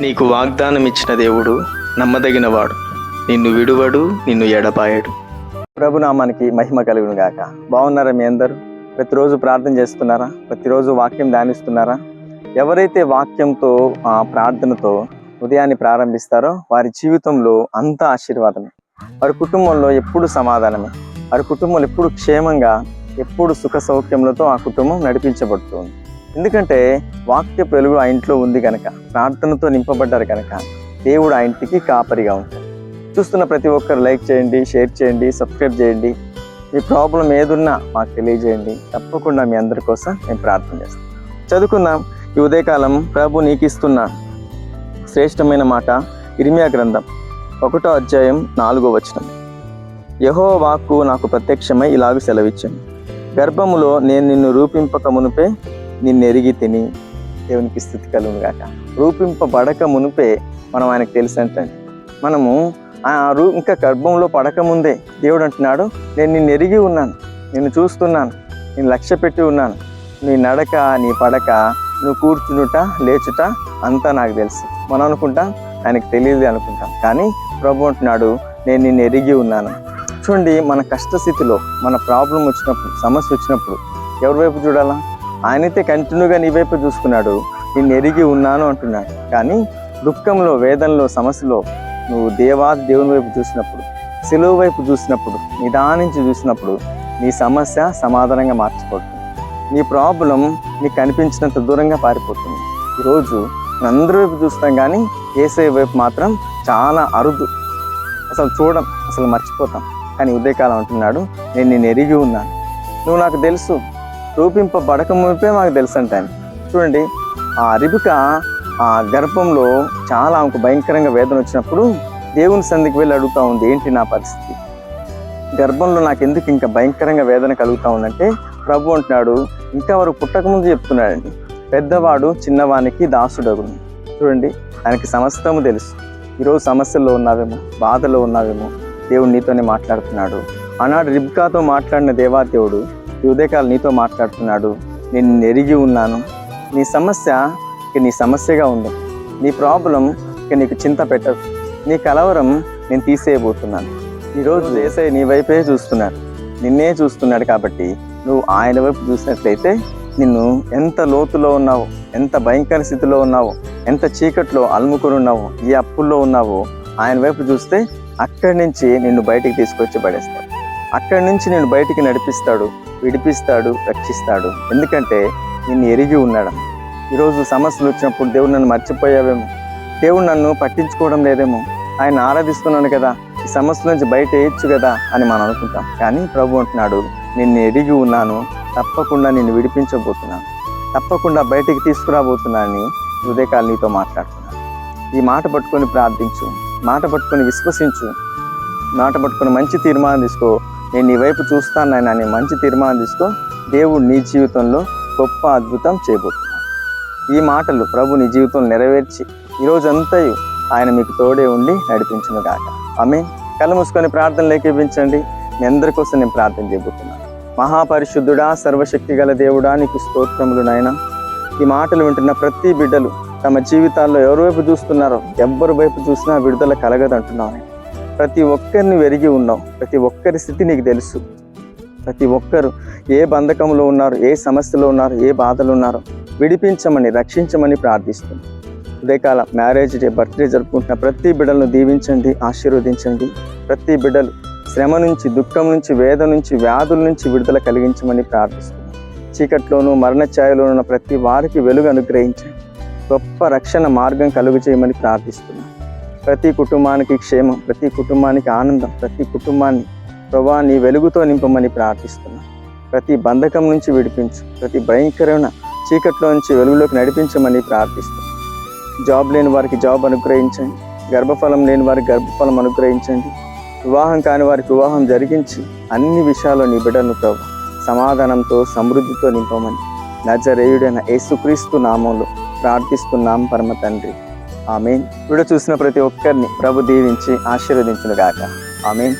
నీకు వాగ్దానం ఇచ్చిన దేవుడు నమ్మదగినవాడు. నిన్ను విడువడు నిన్ను ఎడపాయడు ప్రభునామానికి మహిమ కలుగును గాక. బాగున్నారా మీ అందరూ? ప్రతిరోజు ప్రార్థన చేస్తున్నారా? ప్రతిరోజు వాక్యం ధ్యానిస్తున్నారా? ఎవరైతే వాక్యంతో ఆ ప్రార్థనతో ఉదయాన్ని ప్రారంభిస్తారో వారి జీవితంలో అంత ఆశీర్వాదమే. వారి కుటుంబంలో ఎప్పుడు సమాధానమే. వారి కుటుంబంలో ఎప్పుడు క్షేమంగా ఎప్పుడు సుఖ సౌఖ్యములతో ఆ కుటుంబం నడిపించబడుతుంది. ఎందుకంటే వాక్య వెలుగు ఆ ఇంట్లో ఉంది కనుక ప్రార్థనతో నింపబడ్డారు కనుక దేవుడు ఆ ఇంటికి కాపరిగా ఉంటాడు. చూస్తున్న ప్రతి ఒక్కరు లైక్ చేయండి షేర్ చేయండి సబ్స్క్రైబ్ చేయండి. మీ ప్రాబ్లం ఏదున్నా మాకు తెలియజేయండి. తప్పకుండా మీ అందరి కోసం మేము ప్రార్థన చేస్తాం. చదువుకుందాం. ఈ ఉదయకాలం ప్రభు నీకు ఇస్తున్న శ్రేష్టమైన మాట ఇరిమియా గ్రంథం ఒకటో అధ్యాయం నాలుగో వచనం. యహో వాక్కు నాకు ప్రత్యక్షమై ఇలాగ సెలవిచ్చాను. గర్భములో నేను నిన్ను రూపింపక మునుపే నిన్ను ఎరిగి తిని దేవునికి స్థితి కలుగుగాక రూపింపబడక మునుపే మనం ఆయనకు తెలుసంటండి మనము ఆ రూ ఇంకా గర్భంలో పడక ముందే దేవుడు అంటున్నాడు నేను నిన్ను ఎరిగి ఉన్నాను నిన్ను చూస్తున్నాను నేను లక్ష్య పెట్టి ఉన్నాను. నీ నడక నీ పడక నువ్వు కూర్చునుట లేచుట అంతా నాకు తెలుసు. మనం అనుకుంటాం ఆయనకు తెలియదు అనుకుంటాం. కానీ ప్రభు అంటున్నాడు నేను నిన్ను ఎరిగి ఉన్నాను. చూడండి మన కష్టస్థితిలో మన ప్రాబ్లం వచ్చినప్పుడు సమస్య వచ్చినప్పుడు ఎవరి వైపు చూడాలా? ఆయనైతే కంటిన్యూగా నీ వైపు చూసుకున్నాడు. నిన్ను ఎరిగి ఉన్నాను అంటున్నాడు. కానీ దుఃఖంలో వేదనలో సమస్యలో నువ్వు దేవా దేవుని వైపు చూసినప్పుడు సెలవు వైపు చూసినప్పుడు నిదానించి చూసినప్పుడు నీ సమస్య సమాధానంగా మార్చిపోతుంది నీ ప్రాబ్లం నీకు కనిపించినంత దూరంగా పారిపోతుంది. ఈరోజు అందరి వైపు చూస్తాం కానీ ఏసై వైపు మాత్రం చాలా అరుదు. అసలు చూడం అసలు మర్చిపోతాం. కానీ ఉదయకాలం అంటున్నాడు నేను నేను ఎరిగి ఉన్నాను. నువ్వు నాకు తెలుసు రూపింపబడక మునిపే మాకు తెలుసు అంటాను చూడండి ఆ రిబిక ఆ గర్భంలో చాలా ఆమెకు భయంకరంగా వేదన వచ్చినప్పుడు దేవుని సందికి వెళ్ళి అడుగుతా ఉంది ఏంటి నా పరిస్థితి? గర్భంలో నాకు ఎందుకు ఇంకా భయంకరంగా వేదన కలుగుతా ఉందంటే ప్రభు అంటున్నాడు ఇంకా వారు పుట్టకముందు చెప్తున్నాడండి. పెద్దవాడు చిన్నవానికి దాసుడగును చూడండి ఆయనకి సమస్తము తెలుసు. ఈరోజు సమస్యల్లో ఉన్నావేమో బాధలో ఉన్నావేమో దేవుడు నీతోనే మాట్లాడుతున్నాడు. ఆనాడు రిబ్కాతో మాట్లాడిన దేవాదేవుడు ఈ ఉదయకాలు నీతో మాట్లాడుతున్నాడు. నేను ఎరిగి ఉన్నాను. నీ సమస్య ఇక నీ సమస్యగా ఉంది. నీ ప్రాబ్లం ఇక నీకు చింత పెట్టదు. నీ కలవరం నేను తీసేయబోతున్నాను. ఈరోజు దేశాయ నీ వైపే చూస్తున్నాడు. నిన్నే చూస్తున్నాడు కాబట్టి నువ్వు ఆయన వైపు చూసినట్లయితే నిన్ను ఎంత లోతులో ఉన్నావో ఎంత భయంకర స్థితిలో ఉన్నావో ఎంత చీకట్లో అలుముకొని ఉన్నావు ఏ అప్పుల్లో ఉన్నావో ఆయన వైపు చూస్తే అక్కడి నుంచి నిన్ను బయటికి తీసుకొచ్చి పడేస్తాడు. అక్కడి నుంచి నేను బయటికి నడిపిస్తాడు. విడిపిస్తాడు రక్షిస్తాడు. ఎందుకంటే నిన్ను ఎరిగి ఉన్నాడు ఈరోజు సమస్యలు వచ్చినప్పుడు దేవుడు నన్ను మర్చిపోయావేమో. దేవుడు నన్ను పట్టించుకోవడం లేదేమో. ఆయన ఆరాధిస్తున్నాను కదా. ఈ సమస్య నుంచి బయట వేయచ్చు కదా అని మనం అనుకుంటాం. కానీ ప్రభు అంటున్నాడు నిన్ను ఎరిగి ఉన్నాను. తప్పకుండా నిన్ను విడిపించబోతున్నాను. తప్పకుండా బయటికి తీసుకురాబోతున్నానని హృదయకాలు నీతో మాట్లాడుతున్నాను ఈ మాట పట్టుకొని ప్రార్థించు. మాట పట్టుకొని విశ్వసించు. మాట పట్టుకొని మంచి తీర్మానం తీసుకో. నేను నీ వైపు చూస్తాను నాయన అని మంచి తీర్మానం తీసుకో. దేవుడు నీ జీవితంలో గొప్ప అద్భుతం చేయబోతున్నాడు. ఈ మాటలు ప్రభు నీ జీవితం నెరవేర్చి ఈరోజంతా ఆయన మీకు తోడే ఉండి నడిపించును గాక. ఆమె కళ్ళు మూసుకొని ప్రార్థనలు ఏకీపించండి. మీ అందరి కోసం నేను ప్రార్థన చేయబోతున్నాను. మహాపరిశుద్ధుడా సర్వశక్తి గల దేవుడా నీకు స్తోత్రములు నాయన. ఈ మాటలు వింటున్న ప్రతి బిడ్డలు తమ జీవితాల్లో ఎవరి వైపు చూస్తున్నారో ఎవ్వరి వైపు చూసినా విడుదల కలగదంటున్నావు ప్రతి ఒక్కరిని వెరిగి ఉన్నావు ప్రతి ఒక్కరి స్థితి నీకు తెలుసు. ప్రతి ఒక్కరు ఏ బంధకంలో ఉన్నారు ఏ సమస్యలో ఉన్నారు ఏ బాధలు ఉన్నారో విడిపించమని రక్షించమని ప్రార్థిస్తుంది ఉదయకాల మ్యారేజ్ డే బర్త్డే జరుపుకుంటున్న ప్రతి బిడ్డలను దీవించండి ఆశీర్వదించండి. ప్రతి బిడ్డలు శ్రమ నుంచి దుఃఖం నుంచి వేద నుంచి వ్యాధుల నుంచి విడుదల కలిగించమని ప్రార్థిస్తున్నాను చీకట్లోనూ మరణ ఉన్న ప్రతి వారికి వెలుగు అనుగ్రహించండి. గొప్ప రక్షణ మార్గం కలుగు చేయమని ప్రార్థిస్తున్నాను ప్రతి కుటుంబానికి క్షేమం ప్రతి కుటుంబానికి ఆనందం ప్రతి కుటుంబాన్ని ప్రభా నీ వెలుగుతో నింపమని ప్రార్థిస్తున్నాను ప్రతి బంధకం నుంచి విడిపించు ప్రతి భయంకరమైన చీకట్లో నుంచి వెలుగులోకి నడిపించమని ప్రార్థిస్తున్నాను జాబ్ లేని వారికి జాబ్ అనుగ్రహించండి. గర్భఫలం లేని వారికి గర్భఫలం అనుగ్రహించండి. వివాహం కాని వారికి వివాహం జరిగించి అన్ని విషయాల్లో నీ బిడ్డను ప్రభు సమాధానంతో సమృద్ధితో నింపమని నజరేయుడైన యేసుక్రీస్తు నామంలో ప్రార్థిస్తున్నాం పరమ తండ్రి. ఆమెన్. వీడియో చూసిన ప్రతి ఒక్కరిని ప్రభు దీవించి ఆశీర్వదించును గాక ఆమెన్.